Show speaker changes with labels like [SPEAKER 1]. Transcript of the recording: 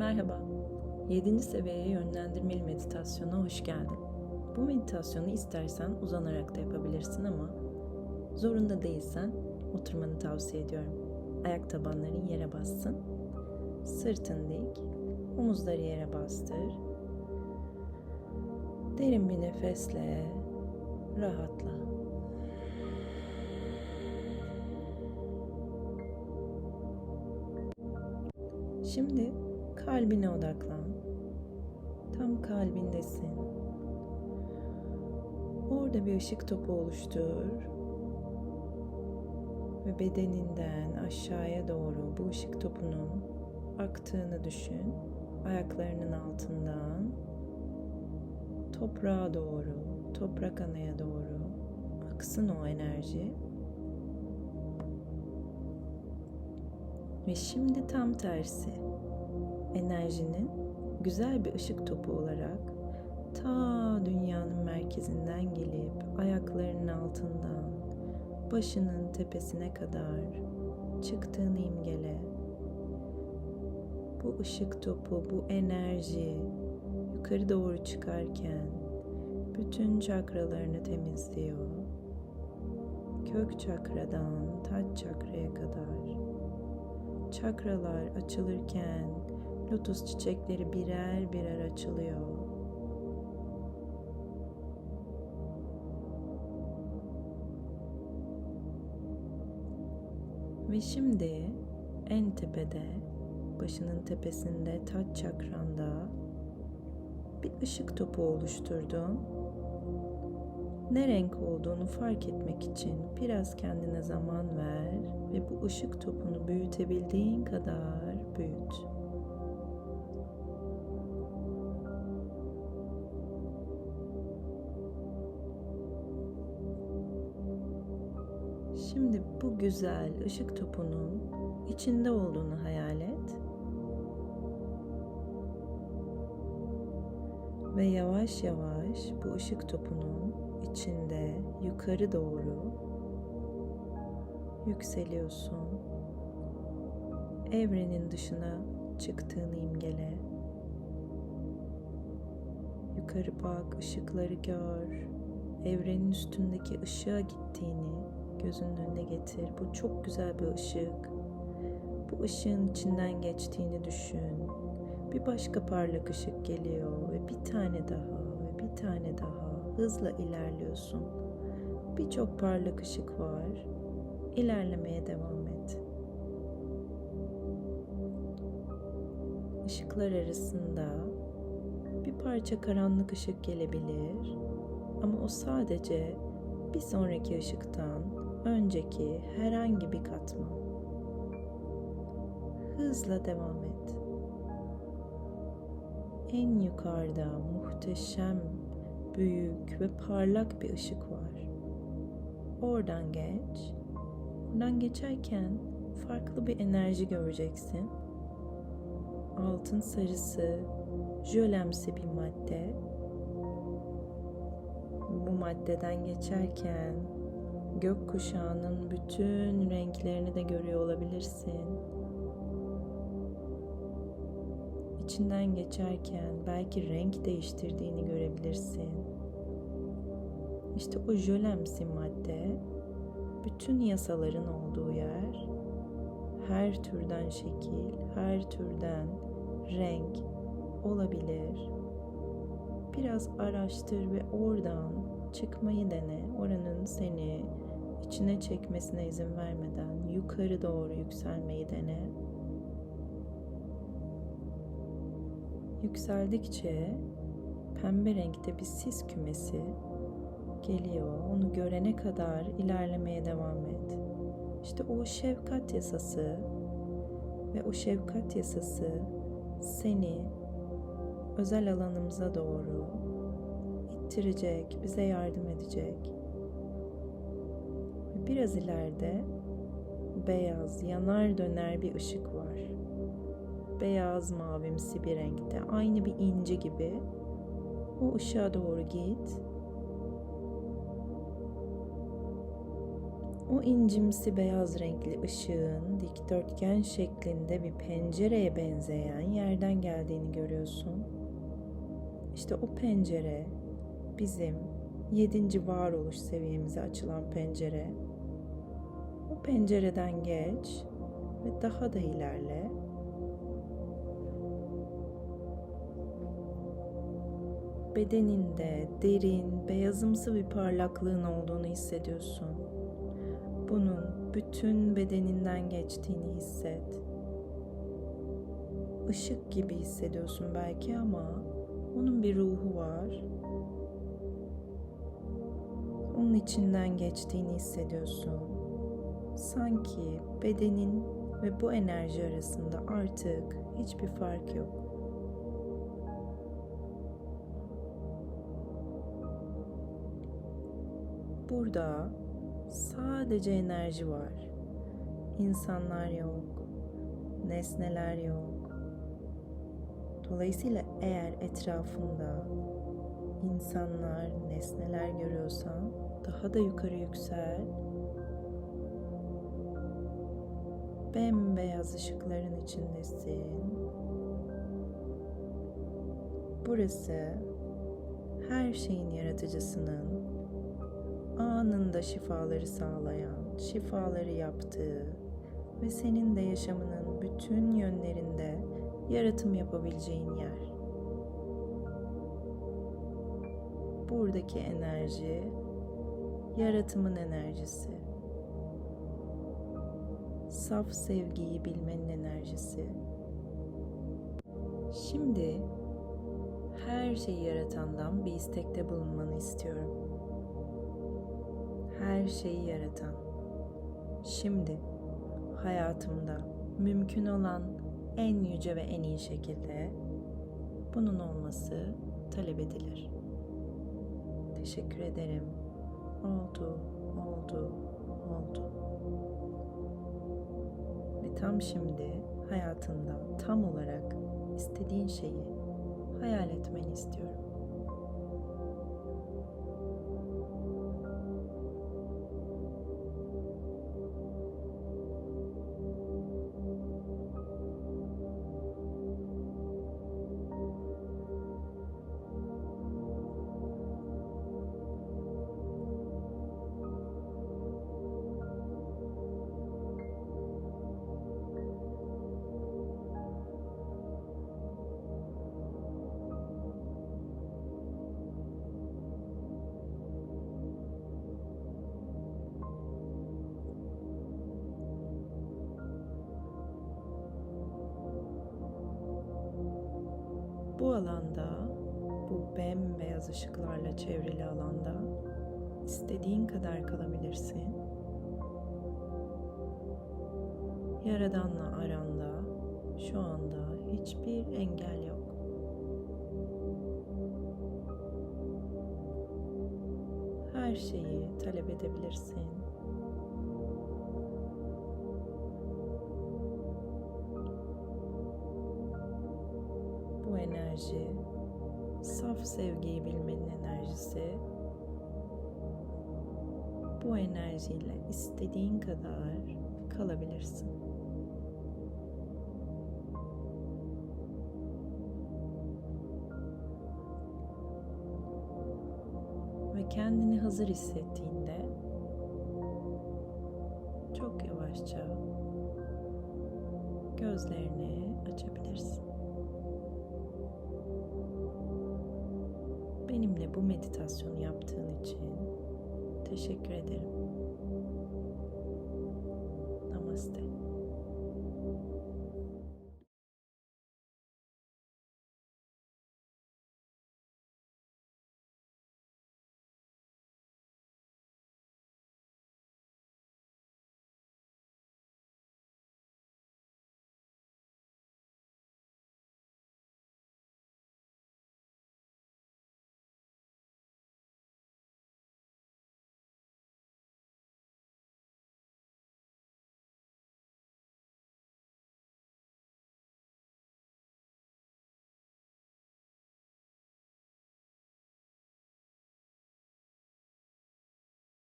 [SPEAKER 1] Merhaba, 7. seviyeye yönlendirmeli meditasyona hoş geldin. Bu meditasyonu istersen uzanarak da yapabilirsin ama zorunda değilsen oturmanı tavsiye ediyorum. Ayak tabanların yere bassın. Sırtın dik, omuzları yere bastır. Derin bir nefesle rahatla. Şimdi kalbine odaklan. Tam kalbindesin. Orada bir ışık topu oluştur. Ve bedeninden aşağıya doğru bu ışık topunun aktığını düşün. Ayaklarının altından toprağa doğru, toprak anaya doğru aksın o enerji. Ve şimdi tam tersi. Enerjinin güzel bir ışık topu olarak ta dünyanın merkezinden gelip ayaklarının altından başının tepesine kadar çıktığını imgele. Bu ışık topu, bu enerji yukarı doğru çıkarken bütün çakralarını temizliyor. Kök çakradan taç çakraya kadar. Çakralar açılırken lotus çiçekleri birer birer açılıyor. Ve şimdi en tepede, başının tepesinde, taç çakranda bir ışık topu oluşturdun. Ne renk olduğunu fark etmek için biraz kendine zaman ver ve bu ışık topunu büyütebildiğin kadar büyüt. Şimdi bu güzel ışık topunun içinde olduğunu hayal et. Ve yavaş yavaş bu ışık topunun içinde yukarı doğru yükseliyorsun. Evrenin dışına çıktığını imgele. Yukarı bak, ışıkları gör. Evrenin üstündeki ışığa gittiğini gözünün önüne getir. Bu çok güzel bir ışık. Bu ışığın içinden geçtiğini düşün. Bir başka parlak ışık geliyor ve bir tane daha ve bir tane daha hızla ilerliyorsun. Birçok parlak ışık var. İlerlemeye devam et. Işıklar arasında bir parça karanlık ışık gelebilir ama o sadece bir sonraki ışıktan önceki herhangi bir katman. Hızla devam et. En yukarıda muhteşem, büyük ve parlak bir ışık var. Oradan geç. Oradan geçerken farklı bir enerji göreceksin. Altın sarısı, jölemsi bir madde. Bu maddeden geçerken gökkuşağının bütün renklerini de görüyor olabilirsin. İçinden geçerken belki renk değiştirdiğini görebilirsin. İşte o jölemsi madde bütün yasaların olduğu yer, her türden şekil, her türden renk olabilir. Biraz araştır ve oradan çıkmayı dene. Oranın seni içine çekmesine izin vermeden yukarı doğru yükselmeyi dene. Yükseldikçe pembe renkte bir sis kümesi geliyor. Onu görene kadar ilerlemeye devam et. İşte o şefkat yasası ve o şefkat yasası seni özel alanımıza doğru ittirecek, bize yardım edecek. Biraz ileride beyaz, yanar döner bir ışık var. Beyaz mavimsi bir renkte, aynı bir inci gibi. O ışığa doğru git o incimsi beyaz renkli ışığın dikdörtgen şeklinde bir pencereye benzeyen yerden geldiğini görüyorsun. İşte o pencere bizim yedinci varoluş seviyemize açılan pencere. Pencereden geç ve daha da ilerle. Bedeninde derin, beyazımsı bir parlaklığın olduğunu hissediyorsun. Bunun bütün bedeninden geçtiğini hisset. Işık gibi hissediyorsun belki ama onun bir ruhu var. Onun içinden geçtiğini hissediyorsun. Sanki bedenin ve bu enerji arasında artık hiçbir fark yok. Burada sadece enerji var. İnsanlar yok, nesneler yok. Dolayısıyla eğer etrafında insanlar, nesneler görüyorsan daha da yukarı yüksel. Bembeyaz ışıkların içindesin. Burası her şeyin yaratıcısının anında şifaları sağlayan, şifaları yaptığı ve senin de yaşamının bütün yönlerinde yaratım yapabileceğin yer. Buradaki enerji yaratımın enerjisi. Saf sevgiyi bilmenin enerjisi. Şimdi her şeyi yaratandan bir istekte bulunmanı istiyorum. Her şeyi yaratan. Şimdi hayatımda mümkün olan en yüce ve en iyi şekilde bunun olması talep edilir. Teşekkür ederim. Oldu, oldu, oldu. Ve tam şimdi hayatında tam olarak istediğin şeyi hayal etmeni istiyorum. Alanda, bu bembeyaz ışıklarla çevrili alanda istediğin kadar kalabilirsin. Yaradanla aranda şu anda hiçbir engel yok. Her şeyi talep edebilirsin. Enerji, saf sevgiyi bilmenin enerjisi. Bu enerjiyle istediğin kadar kalabilirsin. Ve kendini hazır hissettiğinde çok yavaşça gözlerini açabilirsin. Bu meditasyonu yaptığın için teşekkür ederim.